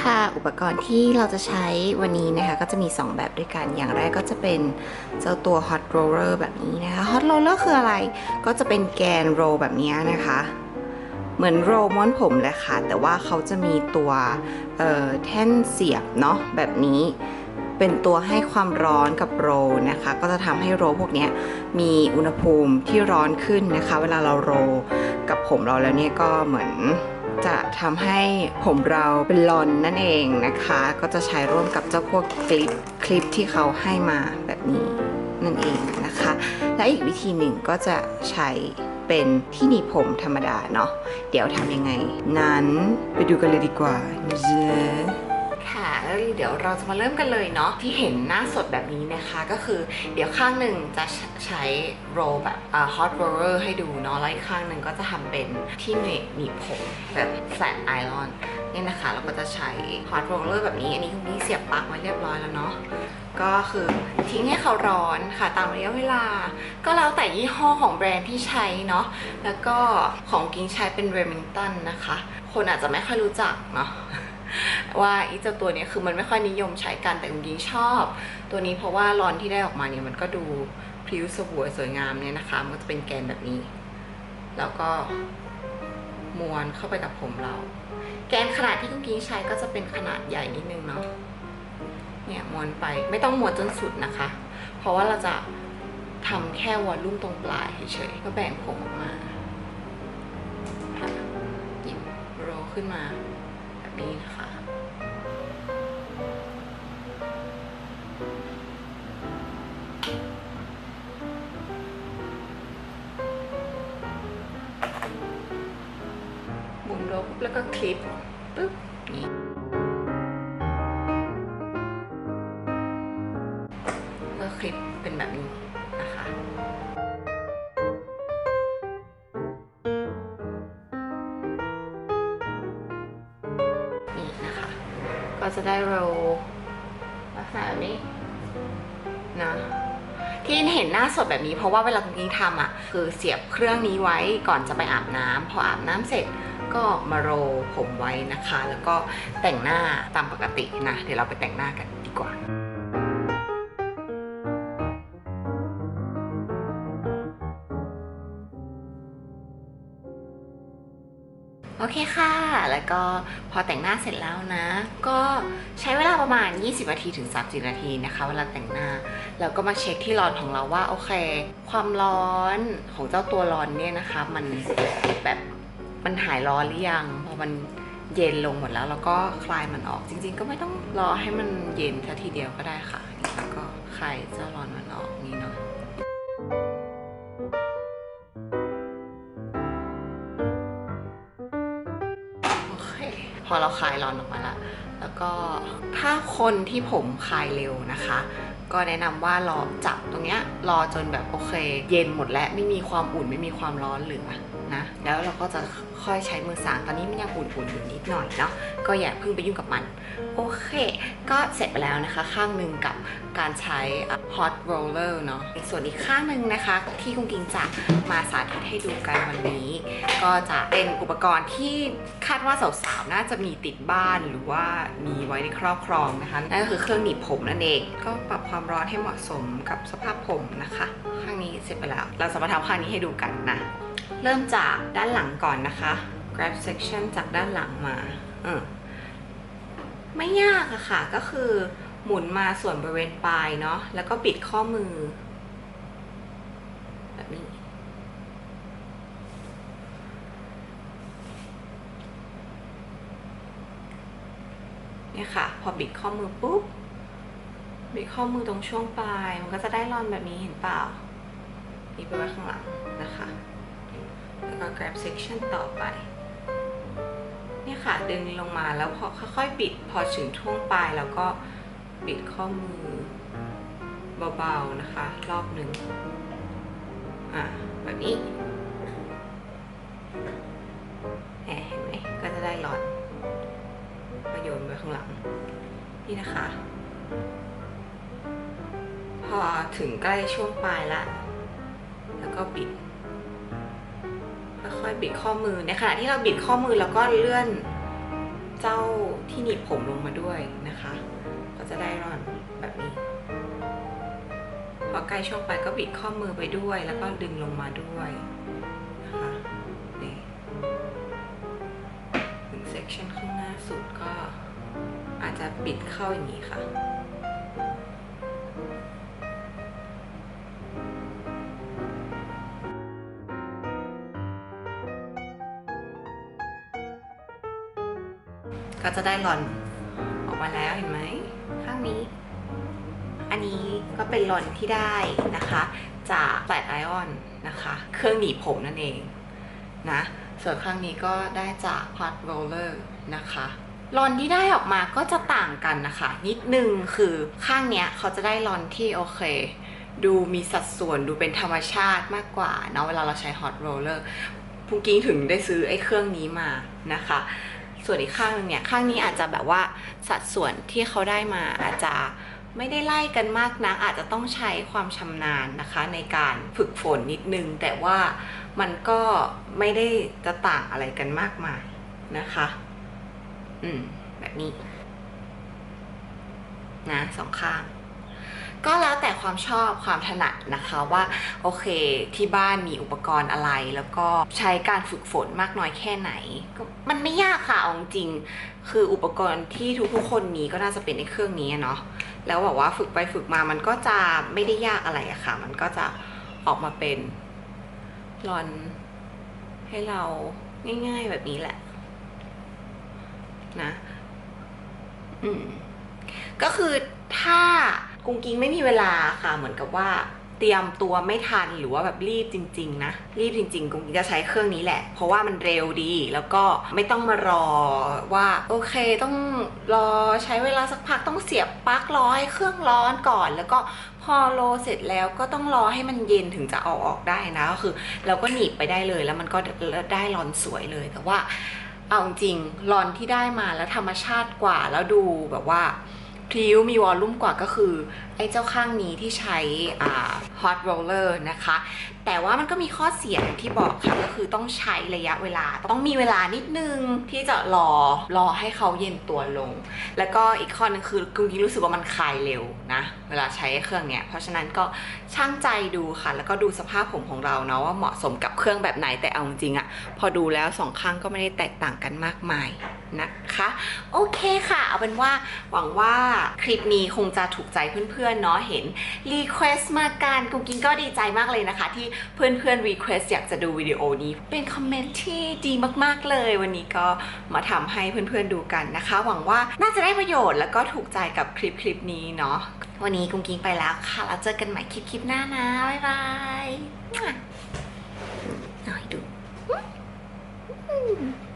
ค่ะอุปกรณ์ที่เราจะใช้วันนี้นะคะก็จะมี 2 แบบด้วยกัน อย่างแรกก็จะเป็นเจ้าตัว hot roller แบบนี้นะคะ hot roller คืออะไร ก็จะเป็นแกนโรแบบนี้นะคะ เหมือนโรม้วนผมเลยค่ะ แต่ว่าเขาจะมีตัวแท่นเสียบเนาะแบบนี้ เป็นตัวให้ความร้อนกับโรนะคะ ก็จะทำให้โรพวกนี้มีอุณหภูมิที่ร้อนขึ้นนะคะ เวลาเราโรกับผมเราแล้วเนี่ยก็เหมือน จะทำให้ผมเราเป็นลอนนั่นเองนะคะ ก็จะใช้ร่วมกับเจ้าพวกคลิปคลิปที่เขาให้มาแบบนี้นั่นเองนะคะ และอีกวิธีหนึ่งก็จะใช้เป็นที่หนีบผมธรรมดาเนาะเดี๋ยวทำยังไง นั้นไปดูกันเลยดีกว่าเจ้ ค่ะแล้วเดี๋ยวเราจะมาเริ่มกันเลยเนาะที่เห็นหน้าสดแบบนี้นะคะ ก็คือเดี๋ยวข้างหนึ่งจะใช้โรแบบฮอตโรลเลอร์ให้ดูเนาะแล้วอีกข้างหนึ่งก็จะทำเป็นที่หนีบหนีบผมแบบแฟลตไอรอนเนี่ยนะคะ เราก็จะใช้ฮอตโรลเลอร์แบบนี้ อันนี้คุณนี่เสียบปลั๊กไว้เรียบร้อยแล้วเนาะก็คือทิ้งให้เขาร้อนค่ะตามระยะเวลา ก็แล้วแต่ยี่ห้อของแบรนด์ที่ใช้เนาะแล้วก็ของกิ้งใช้เป็น Remington นะคะ คนอาจจะไม่ค่อยรู้จักเนาะ ว่าอีเจ้าตัวนี้คือมันไม่ค่อยนิยมใช้กันแต่จริงชอบ ตัวนี้เพราะว่ารอนที่ได้ออกมาเนี่ยมันก็ดูพริ้วสวยสวยงามเนี่ยนะคะมันก็จะเป็นแกนแบบนี้ แล้วก็ม้วนเข้าไปกับผมเรา แกนขนาดที่คุณกิ้งใช้ก็จะเป็นขนาดใหญ่นิดนึงเนาะเนี่ยม้วนไปไม่ต้องม้วนจนสุดนะคะ เพราะว่าเราจะทำแค่วอลลุ่มตรงปลายเฉยๆก็แบ่งผมออกมาหยิบโรขึ้นมา นี้นะคะหมุนโรลบแล้วก็คลิปปุ๊บนี่ก็คลิปเป็นแบบนี้นะคะ ได้โรลลักษณะแบบนี้นะที่เห็นหน้าสดแบบนี้เพราะว่าเวลาคุณกิ้งทำอะคือเสียบเครื่องนี้ไว้ก่อนจะไปอาบน้ำพออาบน้ำเสร็จก็มาโรผมไว้นะคะ แล้วก็แต่งหน้าตามปกตินะ เดี๋ยวเราไปแต่งหน้ากันดีกว่า โอเคค่ะ แล้วก็พอแต่งหน้าเสร็จแล้วนะ ก็ใช้เวลาประมาณ 20 นาทีถึง 30 นาทีนะคะ เวลาแต่งหน้า แล้วก็มาเช็คที่ร้อนของเราว่าโอเค ความร้อนของเจ้าตัวร้อนเนี่ยนะคะ มันแบบมันหายร้อนหรือยังพอมันเย็นลงหมดแล้ว แล้วก็คลายมันออกจริง ๆ ก็ไม่ต้องรอให้มันเย็นแค่ทีเดียวก็ได้ค่ะ แล้วก็คลายเจ้าร้อนมันออก อเราคลายร้อนออกมาแล้วแล้วก็ถ้าคนที่ผมคลายเร็วนะคะ ก็แนะนำว่ารอจับตรงเนี้ยรอจนแบบโอเค เย็นหมดแล้วไม่มีความอุ่นไม่มีความร้อนเหลือนะแล้วเราก็จะค่อยใช้มือสางตอนนี้มันยังอุ่นๆอยู่นิดหน่อยเนาะก็อย่าเพิ่งไปยุ่งกับมันโอเค ก็เสร็จไปแล้วนะคะ ข้างหนึ่งกับการใช้ hot roller เนาะส่วนอีกข้างหนึ่งนะคะ ที่คุณกิงจะมาสาธิตให้ดูกันวันนี้ ก็จะเป็นอุปกรณ์ที่คาดว่าสาวๆ น่าจะมีติดบ้านหรือว่ามีไว้ในครอบครองนะคะ นั่นก็คือเครื่องหนีบผมนั่นเอง ก็ปรับความร้อนให้เหมาะสมกับสภาพผมนะคะ ข้างนี้เสร็จไปแล้ว เราจะมาทำข้างนี้ให้ดูกันนะ เริ่มจากด้านหลังก่อนนะคะ grab section จากด้านหลังมาเออ ไม่ยากอะค่ะ ก็คือหมุนมาส่วนบริเวณปลายเนาะแล้วก็ปิดข้อมือ แบบนี้ เนี่ยค่ะ พอบิดข้อมือปุ๊บ บิดข้อมือตรงช่วงปลาย มันก็จะได้รอนแบบนี้เห็นเปล่านี่ไปไว้ข้างหลังนะคะ แล้วก็ grab section ต่อไป ค่ะดึงลงมาแล้วพอค่อยๆบิดพอถึงช่วงปลายแล้วก็บิดข้อมือเบาๆนะคะ รอบหนึ่งอะแบบนี้แหมเห็นไหมก็จะได้รอนมาโยนไว้ข้างหลัง นี่นะคะ พอถึงใกล้ช่วงปลายละ แล้วก็บิดค่อยๆบิดข้อมือในขณะที่เราบิดข้อมือแล้วก็เลื่อน เจ้าที่หนีบผมลงมาด้วยนะคะ ก็จะได้ร่อนแบบนี้ พอใกล้ช่วงปลายก็บิดข้อมือไปด้วย แล้วก็ดึงลงมาด้วยนะคะนี่ถึงเซกชันข้างหน้าสุดก็อาจจะบิดเข้าอย่างนี้ค่ะ จะได้หลอนออกมาแล้วเห็นไหมข้างนี้ อันนี้ก็เป็นหลอนที่ได้นะคะ จากแฟลตไอออนนะคะ เครื่องหนีบผมนั่นเองนะส่วนข้างนี้ก็ได้จาก Hot Roller นะคะลอนที่ได้ออกมาก็จะต่างกันนะคะ นิดนึงคือข้างเนี้ยเขาจะได้ลอนที่โอเค ดูมีสัดส่วนดูเป็นธรรมชาติมากกว่าเนาะเวลาเราใช้ Hot Roller พุงกิ้งถึงได้ซื้อไอ้เครื่องนี้มานะคะ ส่วนอีกข้างหนึงเนี่ยข้างนี้อาจจะแบบว่าสัดส่วนที่เขาได้มาอาจจะไม่ได้ไล่กันมากนักอาจจะต้องใช้ความชำนาญนะคะ ในการฝึกฝนนิดนึง แต่ว่ามันก็ไม่ได้จะต่างอะไรกันมากมายนะคะ อืม แบบนี้ นะสองข้าง ก็แล้วแต่ความชอบความถนัดนะคะว่าโอเคที่บ้านมีอุปกรณ์อะไร แล้วก็ใช้การฝึกฝนมากน้อยแค่ไหนก็มันไม่ยากค่ะเอาจริงคืออุปกรณ์ที่ทุกๆคนมีก็น่าจะเป็นในเครื่องนี้เนาะแล้วแบบว่าฝึกไปฝึกมามันก็จะไม่ได้ยากอะไรอะค่ะ มันก็จะออกมาเป็นรอนให้เราง่ายๆแบบนี้แหละ นะ อืม ก็คือถ้า กุ้งกิ้งไม่มีเวลาค่ะ เหมือนกับว่าเตรียมตัวไม่ทันหรือว่าแบบรีบจริง ๆ นะ รีบจริง ๆกุ้งกิ้งจะใช้เครื่องนี้แหละ เพราะว่ามันเร็วดีแล้วก็ไม่ต้องมารอว่าโอเคต้องรอใช้เวลาสักพักต้องเสียบปลั๊กรอให้เครื่องร้อนก่อน แล้วก็พอโลเสร็จแล้วก็ต้องรอให้มันเย็นถึงจะเอาออกได้นะก็คือ เราก็หนีบไปได้เลยแล้วมันก็ได้รอนสวยเลยแต่ว่าเอาจริงๆรอนที่ได้มาแล้วธรรมชาติกว่าแล้วดูแบบว่า พลิ้วมีวอลลุ่มกว่าก็คือ ไอ้เจ้าข้างนี้ที่ใช้อ่า hot roller นะคะ แต่ว่ามันก็มีข้อเสียที่บอกค่ะ ก็คือต้องใช้ระยะเวลา ต้องมีเวลานิดนึงที่จะรอรอให้เขาเย็นตัวลง แล้วก็อีกข้อนึงคือกุ้งกิ้งรู้สึกว่ามันคลายเร็วนะ เวลาใช้เครื่องเนี้ย เพราะฉะนั้นก็ช่างใจดูค่ะ แล้วก็ดูสภาพผมของเราเนาะว่าเหมาะสมกับเครื่องแบบไหนแต่เอาจริงอะพอดูแล้วสองข้างก็ไม่ได้แตกต่างกันมากมาย นะคะโอเคค่ะ เอาเป็นว่าหวังว่าคลิปนี้คงจะถูกใจเพื่อนๆเนาะเห็นรีเควส์มาการกูกินก็ดีใจมากเลยนะคะ ที่เพื่อนๆรีเควส์อยากจะดูวิดีโอนี้เป็นคอมเมนต์ที่ดีมากๆเลย วันนี้ก็มาทำให้เพื่อนๆดูกันนะคะ หวังว่าน่าจะได้ประโยชน์แล้วก็ถูกใจกับคลิปคลิปนี้เนาะวันนี้กุ้งกิ้งไปแล้วค่ะแล้วเจอกันใหม่คลิปคลิปหน้านะบ๊ายบายหน่อยดู Mm-hmm.